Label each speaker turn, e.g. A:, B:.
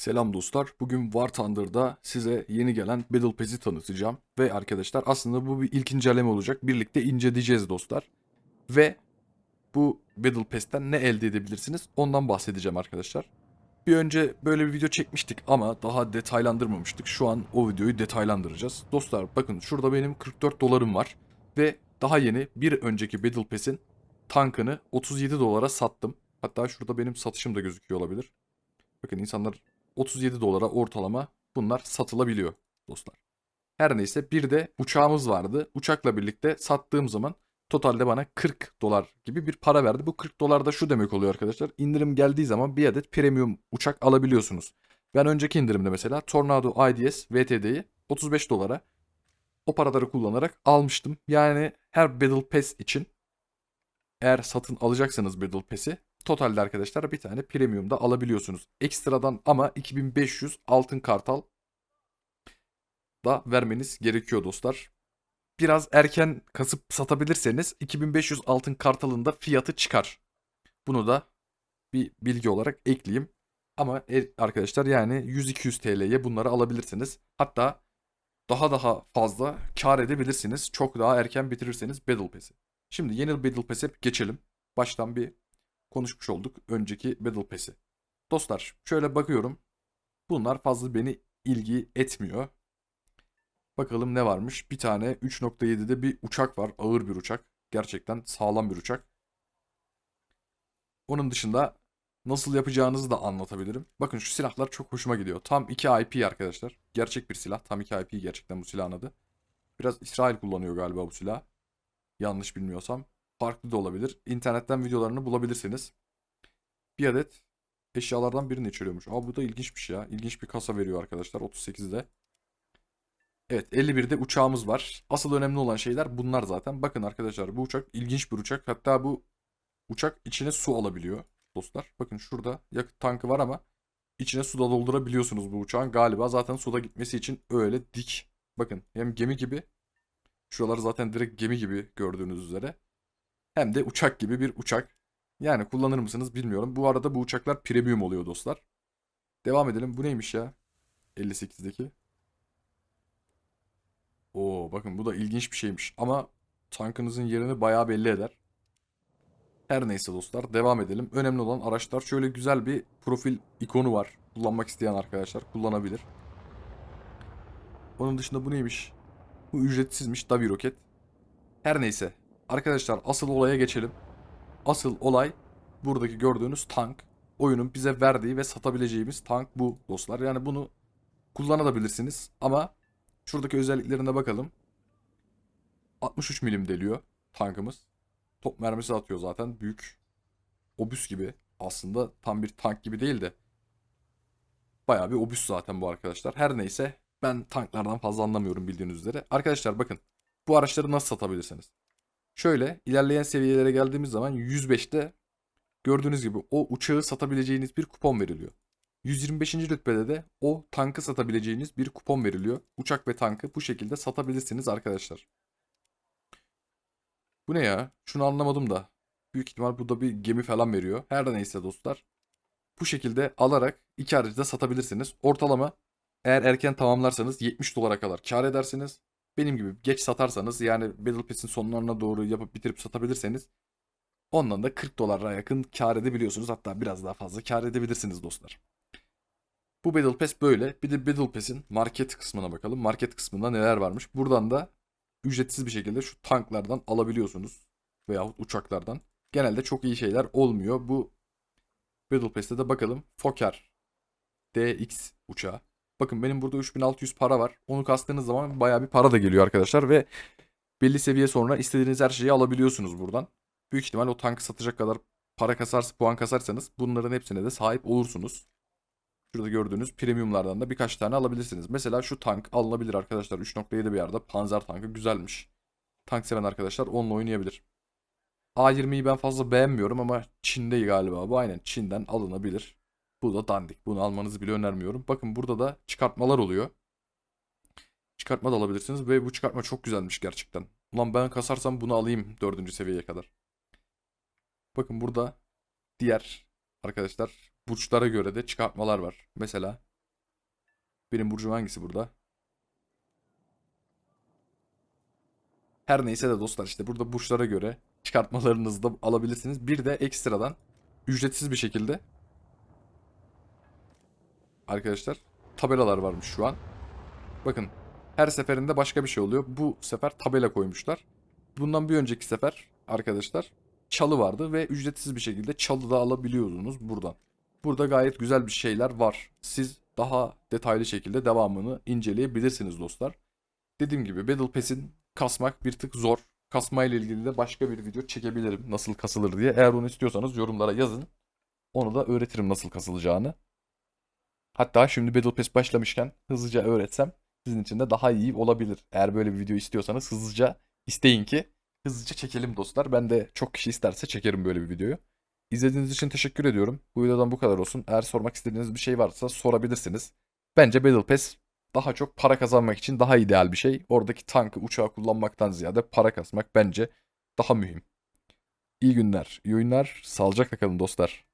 A: Selam dostlar. Bugün War Thunder'da size yeni gelen Battle Pass'i tanıtacağım. Ve arkadaşlar aslında bu bir ilk inceleme olacak. Birlikte inceleyeceğiz dostlar. Ve bu Battle Pass'ten ne elde edebilirsiniz ondan bahsedeceğim arkadaşlar. Bir önce böyle bir video çekmiştik ama daha detaylandırmamıştık. Şu an o videoyu detaylandıracağız. Dostlar bakın şurada benim 44 dolarım var. Ve daha yeni bir önceki Battle Pass'in tankını 37 dolara sattım. Hatta şurada benim satışım da gözüküyor olabilir. Bakın insanlar 37 dolara ortalama bunlar satılabiliyor dostlar. Her neyse bir de uçağımız vardı. Uçakla birlikte sattığım zaman totalde bana 40 dolar gibi bir para verdi. Bu 40 dolar da şu demek oluyor arkadaşlar. İndirim geldiği zaman bir adet premium uçak alabiliyorsunuz. Ben önceki indirimde mesela Tornado IDS VTD'yi 35 dolara o paraları kullanarak almıştım. Yani her Battle Pass için eğer satın alacaksanız Battle Pass'i totalde arkadaşlar bir tane premium da alabiliyorsunuz. Ekstradan ama 2500 altın kartal da vermeniz gerekiyor dostlar. Biraz erken kasıp satabilirseniz 2500 altın kartalın da fiyatı çıkar. Bunu da bir bilgi olarak ekleyeyim. Ama e- arkadaşlar yani 100-200 TL'ye bunları alabilirsiniz. Hatta daha daha fazla kar edebilirsiniz. Çok daha erken bitirirseniz Battle Pass'i. Şimdi yeni Battle Pass'e geçelim. Baştan bir konuşmuş olduk önceki Battle Pass'i. Dostlar şöyle bakıyorum. Bunlar fazla beni ilgi etmiyor. Bakalım ne varmış. Bir tane 3.7'de bir uçak var. Ağır bir uçak. Gerçekten sağlam bir uçak. Onun dışında nasıl yapacağınızı da anlatabilirim. Bakın şu silahlar çok hoşuma gidiyor. Tam 2 IP arkadaşlar. Gerçek bir silah. Tam 2 IP gerçekten bu silahın adı. Biraz İsrail kullanıyor galiba bu silah. Yanlış bilmiyorsam. Farklı da olabilir. İnternetten videolarını bulabilirsiniz. Bir adet eşyalardan birini içeriyormuş. Aa bu da ilginçmiş ya. İlginç bir kasa veriyor arkadaşlar 38'de. Evet 51'de uçağımız var. Asıl önemli olan şeyler bunlar zaten. Bakın arkadaşlar bu uçak ilginç bir uçak. Hatta bu uçak içine su alabiliyor dostlar. Bakın şurada yakıt tankı var ama içine su da doldurabiliyorsunuz bu uçağın. Galiba zaten suda gitmesi için öyle dik. Bakın hem gemi gibi. Şuralar zaten direkt gemi gibi gördüğünüz üzere. Hem de uçak gibi bir uçak. Yani kullanır mısınız bilmiyorum. Bu arada bu uçaklar premium oluyor dostlar. Devam edelim. Bu neymiş ya? 58'deki. Oo bakın bu da ilginç bir şeymiş. Ama tankınızın yerini bayağı belli eder. Her neyse dostlar devam edelim. Önemli olan araçlar şöyle güzel bir profil ikonu var. Kullanmak isteyen arkadaşlar kullanabilir. Onun dışında bu neymiş? Bu ücretsizmiş. Da bir roket. Her neyse. Arkadaşlar asıl olaya geçelim. Asıl olay buradaki gördüğünüz tank. Oyunun bize verdiği ve satabileceğimiz tank bu dostlar. Yani bunu kullanabilirsiniz ama şuradaki özelliklerine bakalım. 63 milim deliyor tankımız. Top mermisi atıyor zaten. Büyük obüs gibi. Aslında tam bir tank gibi değil de. Bayağı bir obüs zaten bu arkadaşlar. Her neyse ben tanklardan fazla anlamıyorum bildiğiniz üzere. Arkadaşlar bakın bu araçları nasıl satabilirsiniz? Şöyle ilerleyen seviyelere geldiğimiz zaman 105'te gördüğünüz gibi o uçağı satabileceğiniz bir kupon veriliyor. 125. rütbede de o tankı satabileceğiniz bir kupon veriliyor. Uçak ve tankı bu şekilde satabilirsiniz arkadaşlar. Bu ne ya? Şunu anlamadım da. Büyük ihtimal burada bir gemi falan veriyor. Her neyse dostlar. Bu şekilde alarak iki aracı da satabilirsiniz. Ortalama eğer erken tamamlarsanız 70 dolara kadar kar edersiniz. Benim gibi geç satarsanız yani Battle Pass'in sonlarına doğru yapıp bitirip satabilirseniz ondan da 40 dolara yakın kar edebiliyorsunuz. Hatta biraz daha fazla kar edebilirsiniz dostlar. Bu Battle Pass böyle. Bir de Battle Pass'in market kısmına bakalım. Market kısmında neler varmış. Buradan da ücretsiz bir şekilde şu tanklardan alabiliyorsunuz. Veyahut uçaklardan. Genelde çok iyi şeyler olmuyor. Bu Battle Pass'te de bakalım. Fokker DX uçağı. Bakın benim burada 3600 para var. Onu kastığınız zaman bayağı bir para da geliyor arkadaşlar ve belli seviye sonra istediğiniz her şeyi alabiliyorsunuz buradan. Büyük ihtimal o tankı satacak kadar para kasarsa, puan kasarsanız bunların hepsine de sahip olursunuz. Şurada gördüğünüz premiumlardan da birkaç tane alabilirsiniz. Mesela şu tank alınabilir arkadaşlar. 3.7 bir yerde panzer tankı güzelmiş. Tank seven arkadaşlar onunla oynayabilir. A20'yi ben fazla beğenmiyorum ama Çin'de galiba bu aynen Çin'den alınabilir. Bu da dandik. Bunu almanızı bile önermiyorum. Bakın burada da çıkartmalar oluyor. Çıkartma da alabilirsiniz ve bu çıkartma çok güzelmiş gerçekten. Ulan ben kasarsam bunu alayım 4. seviyeye kadar. Bakın burada diğer arkadaşlar burçlara göre de çıkartmalar var. Mesela Benim burcum hangisi burada? Her neyse de dostlar işte burada burçlara göre çıkartmalarınızı da alabilirsiniz. Bir de ekstradan ücretsiz bir şekilde arkadaşlar tabelalar varmış şu an. Bakın her seferinde başka bir şey oluyor. Bu sefer tabela koymuşlar. Bundan bir önceki sefer arkadaşlar çalı vardı ve ücretsiz bir şekilde çalı da alabiliyordunuz buradan. Burada gayet güzel bir şeyler var. Siz daha detaylı şekilde devamını inceleyebilirsiniz dostlar. Dediğim gibi Battle Pass'in kasmak bir tık zor. Kasma ile ilgili de başka bir video çekebilirim nasıl kasılır diye. Eğer onu istiyorsanız yorumlara yazın. Onu da öğretirim nasıl kasılacağını. Hatta şimdi Battle Pass başlamışken hızlıca öğretsem sizin için de daha iyi olabilir. Eğer böyle bir video istiyorsanız hızlıca isteyin ki hızlıca çekelim dostlar. Ben de çok kişi isterse çekerim böyle bir videoyu. İzlediğiniz için teşekkür ediyorum. Bu videodan bu kadar olsun. Eğer sormak istediğiniz bir şey varsa sorabilirsiniz. Bence Battle Pass daha çok para kazanmak için daha ideal bir şey. Oradaki tankı, uçağı kullanmaktan ziyade para kasmak bence daha mühim. İyi günler, iyi oyunlar. Sağlıcakla kalın dostlar.